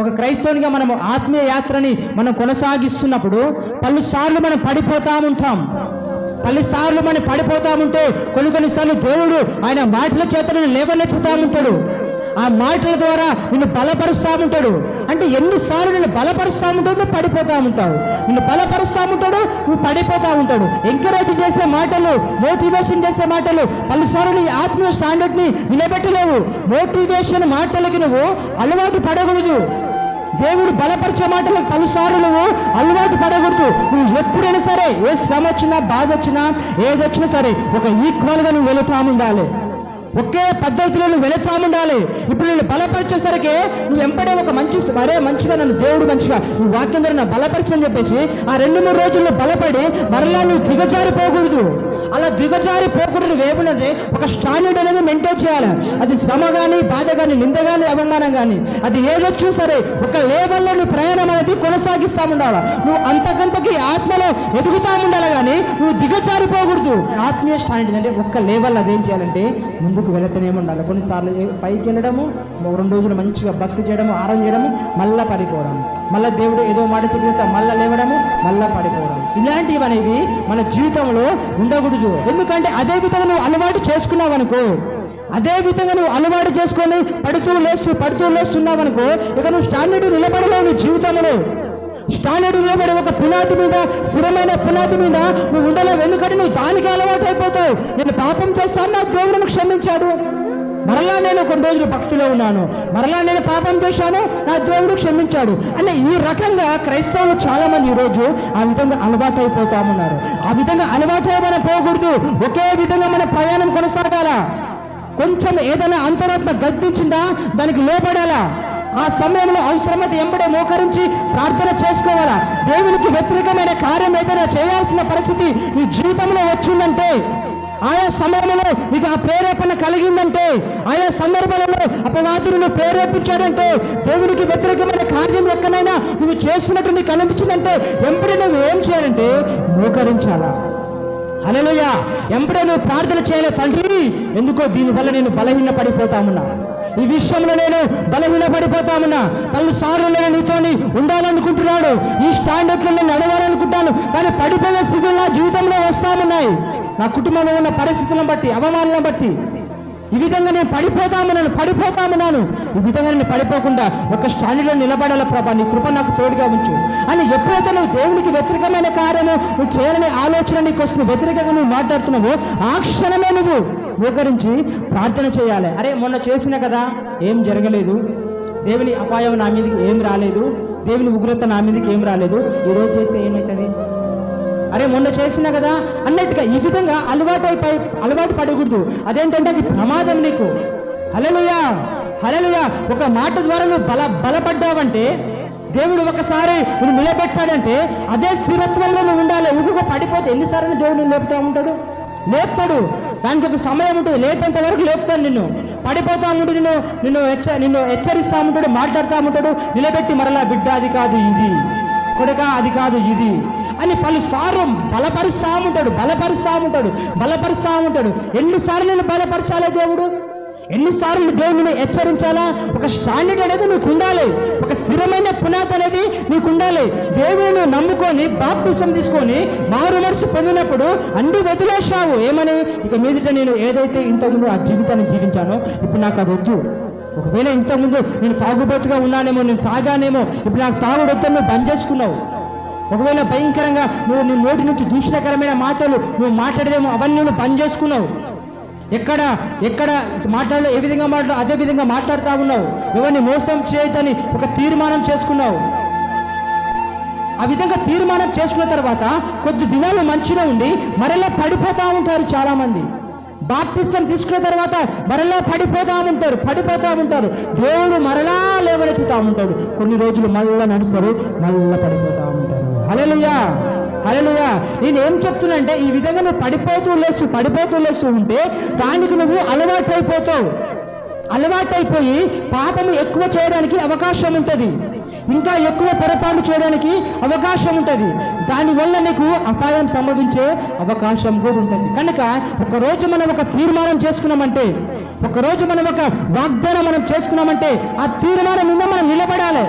ఒక క్రైస్తవునిగా మనం ఆత్మీయ యాత్రని మనం కొనసాగిస్తున్నప్పుడు పలుసార్లు మనం పడిపోతా ఉంటాం పలుసార్లు మనం పడిపోతా ఉంటే కొన్ని కొన్నిసార్లు దేవుడు ఆయన మాటల చేత నేను లేవనెత్తుతా ఉంటాడు ఆ మాటల ద్వారా నిన్ను బలపరుస్తా ఉంటాడు అంటే ఎన్నిసార్లు నిన్ను బలపరుస్తా ఉంటాడు నువ్వు పడిపోతా ఉంటావు నిన్ను బలపరుస్తా ఉంటాడు నువ్వు పడిపోతా ఉంటాడు ఎంకరేజ్ చేసే మాటలు మోటివేషన్ చేసే మాటలు పలుసార్లు నీ ఆత్మీయ స్టాండర్డ్ని నిలబెట్టలేవు. మోటివేషన్ మాటలకి నువ్వు అలవాటు పడకూడదు. దేవుడు బలపరిచే మాటలకు పలుసార్లు నువ్వు అలవాటు పడకూడదు. నువ్వు ఎప్పుడైనా సరే ఏ శ్రమ వచ్చినా బాధ వచ్చినా ఏదొచ్చినా సరే ఒక ఈక్వల్గా నువ్వు వెళుతా ఉండాలి. ఒకే పద్ధతిలో నువ్వు వెళుతా ఉండాలి. ఇప్పుడు నేను బలపరిచేసరికి నువ్వు ఎంపడే ఒక మంచి మరే మంచిగా నన్ను దేవుడు మంచిగా నువ్వు వాక్యం ద్వారా నా బలపరిచని చెప్పేసి ఆ రెండు మూడు రోజుల్లో బలపడి మరలా నువ్వు దిగజారిపోకూడదు. అలా దిగజారి పోకూడదు వేపునంటే ఒక స్టాండర్డ్ అనేది మెయింటైన్ చేయాలి. అది శ్రమ కానీ బాధ కానీ నింద కానీ అవమానం కానీ అది ఏదొచ్చు సరే ఒక లేవల్లో నువ్వు ప్రయాణం అనేది కొనసాగిస్తా ఉండాలి నువ్వు అంతకంతకి ఆత్మలో ఎదుగుతా ఉండాలి కానీ నువ్వు దిగజారిపోకూడదు ఆత్మీయ స్టాండర్డ్ అంటే ఒక్క లేవల్ అదేం చేయాలంటే ముందుకు వెళుతూనే ఉండాలి. కొన్నిసార్లు పైకి వెళ్ళడము రెండు రోజులు మంచిగా భక్తి చేయడము ఆరం చేయడము మళ్ళా పడిపోవడం మళ్ళా దేవుడు ఏదో మాట చెప్పిన తర్వాత మళ్ళా లేవడము మళ్ళా పడిపోవడం. ఇలాంటివి అనేవి మన జీవితంలో ఉండకూడదు. ఎందుకంటే అదే విధంగా నువ్వు అలవాటు చేసుకున్నావు అనుకో అదే విధంగా నువ్వు అలవాటు చేసుకొని పడుతూ లేస్తూ పడుతూ లేస్తున్నావు అనుకో ఇక నువ్వు స్టాండర్డ్ నిలబడలేవు నువ్వు జీవితంలో. స్టాండర్డ్ నిలబడి ఒక పునాది మీద స్థిరమైన పునాది మీద నువ్వు ఉండలేవు. ఎందుకంటే నువ్వు దానికి అలవాటు అయిపోతావు నేను పాపం చేస్తాను నా దేవుడు క్షమించాడు. మరలా నేను కొన్ని రోజులు భక్తిలో ఉన్నాను. మరలా నేను పాపం చేశాను నా దేవుడు క్షమించాడు అంటే ఈ రకంగా క్రైస్తవులు చాలా మంది ఈరోజు ఆ విధంగా అలవాటు ఉన్నారు. ఆ విధంగా అలవాటు మనం పోకూడదు. ఒకే విధంగా మన ప్రయాణం కొనసాగాల? కొంచెం ఏదైనా అంతరాత్మ గద్దించిందా? దానికి లోపడాలా ఆ సమయంలో అవసరమైతే ఎంబడే మోకరించి ప్రార్థన చేసుకోవాలా? దేవునికి వ్యతిరేకమైన కార్యం ఏదైనా చేయాల్సిన పరిస్థితి నీ జీవితంలో వచ్చిందంటే ఆయా సమయంలో నీకు ఆ ప్రేరేపణ కలిగిందంటే ఆయా సందర్భాలలో అపవాదులను ప్రేరేపించాడంటే దేవునికి వ్యతిరేకమైన కార్యం ఎక్కడైనా నువ్వు చేస్తున్నట్టు నీకు కనిపించిందంటే ఎంపడి నువ్వు ఏం చేయాలంటే మోకరించాలా హల్లెలూయా. ఎంపడే నువ్వు ప్రార్థన చేయలే తండ్రి. ఎందుకో దీనివల్ల నేను బలహీన పడిపోతామున్నా ఈ విషయంలో నేను బలహీన పడిపోతామన్నా పలుసార్లు నేను నీతోని ఉండాలనుకుంటున్నాడు. ఈ స్టాండర్డ్లో నేను నడవాలనుకుంటాను. కానీ పడిపోయే స్థితులు నా జీవితంలో వస్తామున్నాయి. నా కుటుంబంలో ఉన్న పరిస్థితులను బట్టి అవమానాలను బట్టి ఈ విధంగా నేను పడిపోతామన్నాను పడిపోతామన్నాను ఈ విధంగా నేను పడిపోకుండా ఒక స్టాండ్లో నిలబడాల ప్రభా? నీ కృప నాకు తోడుగా ఉంచు. అని ఎప్పుడైతే నువ్వు దేవునికి వ్యతిరేకమైన కార్యము నువ్వు చేయాలనే ఆలోచన నీకు వస్తుంది వ్యతిరేకంగా నువ్వు మాట్లాడుతున్నావో ఆ క్షణమే నువ్వు మోకరించి ప్రార్థన చేయాలి. అరే మొన్న చేసిన కదా ఏం జరగలేదు. దేవుని అపాయం నా మీదకి ఏం రాలేదు. దేవుని ఉగ్రత నా మీదకి ఏం రాలేదు. ఈరోజు చేస్తే ఏమవుతుంది అరే మొన్న చేసినా కదా? అన్నట్టుగా ఈ విధంగా అలవాటు అయిపోయి అలవాటు పడకూడదు. అదేంటంటే అది ప్రమాదం నీకు. హలలుయా హలలుయా ఒక మాట ద్వారా నువ్వు బల బలపడ్డావంటే దేవుడు ఒకసారి నువ్వు నిలబెట్టాడంటే అదే స్థిరత్వంలో నువ్వు ఉండాలి. ఊరుగా పడిపోతే ఎన్నిసార్లు దేవుడు లేపుతా ఉంటాడు? లేపుతాడు. దానికి ఒక సమయం ఉంటుంది. లేపేంత వరకు లేపుతాడు నిన్ను. పడిపోతా ఉంటాడు నిన్ను నిన్ను హెచ్చ నిన్ను హెచ్చరిస్తా ఉంటాడు మాట్లాడుతూ ఉంటాడు. నిలబెట్టి మరలా బిడ్డ అది కాదు ఇది. కొడక అది కాదు ఇది. అని పలుసార్లు బలపరుస్తా ఉంటాడు బలపరుస్తా ఉంటాడు బలపరుస్తా ఉంటాడు ఎన్నిసార్లు నేను బలపరచాలే దేవుడు? ఎన్నిసార్లు దేవుడిని హెచ్చరించాలా? ఒక స్టాండర్డ్ అనేది నీకు ఉండాలి. ఒక స్థిరమైన పునాది అనేది నీకు ఉండాలి. దేవుని నమ్ముకొని బాప్తిసం తీసుకొని మారు మనసు పొందినప్పుడు అన్ని వదిలేసావు ఏమని? ఇక మీదట నేను ఏదైతే ఇంతకుముందు ఆ జీవితాన్ని జీవించానో ఇప్పుడు నాకు అది వద్దు. ఒకవేళ ఇంతకుముందు నేను తాగుబోతుగా ఉన్నానేమో నేను తాగానేమో ఇప్పుడు నాకు తాగుడు వద్దని బంద్ చేసుకున్నావు. ఒకవేళ భయంకరంగా నువ్వు నీ నోటి నుంచి దూషణకరమైన మాటలు నువ్వు మాట్లాడదేమో అవన్నీ నువ్వు బంద్ చేసుకున్నావు. ఎక్కడ ఎక్కడ మాట్లాడలో ఏ విధంగా మాట్లాడు అదే విధంగా మాట్లాడుతూ ఉన్నావు? ఎవరిని మోసం చేయొద్దని ఒక తీర్మానం చేసుకున్నావు. ఆ విధంగా తీర్మానం చేసుకున్న తర్వాత కొద్ది దినాలు మంచిగా ఉండి మరలా పడిపోతా ఉంటారు చాలా మంది తీసుకున్న తర్వాత మరలా పడిపోతా ఉంటారు పడిపోతా ఉంటారు. దేవుడు మరలా లేవనెత్తుతా ఉంటాడు. కొన్ని రోజులు మళ్ళా నడుస్తారు మళ్ళా పడిపోతా ఉంటారు. హల్లెలూయా నేను ఏం చెప్తున్నా అంటే ఈ విధంగా నువ్వు పడిపోతూ లేస్తూ పడిపోతూ లేస్తూ ఉంటే దానికి నువ్వు అలవాటు అయిపోతావు అలవాటైపోయి పాపము ఎక్కువ చేయడానికి అవకాశం ఉంటుంది. ఇంకా ఎక్కువ పొరపాటు చేయడానికి అవకాశం ఉంటుంది. దానివల్ల నీకు అపాయం సంభవించే అవకాశం కూడా ఉంటుంది. కనుక ఒకరోజు మనం ఒక తీర్మానం చేసుకున్నామంటే ఒకరోజు మనం ఒక వాగ్దానం మనం చేసుకున్నామంటే ఆ తీర్మానం మీద మనం నిలబడాలి.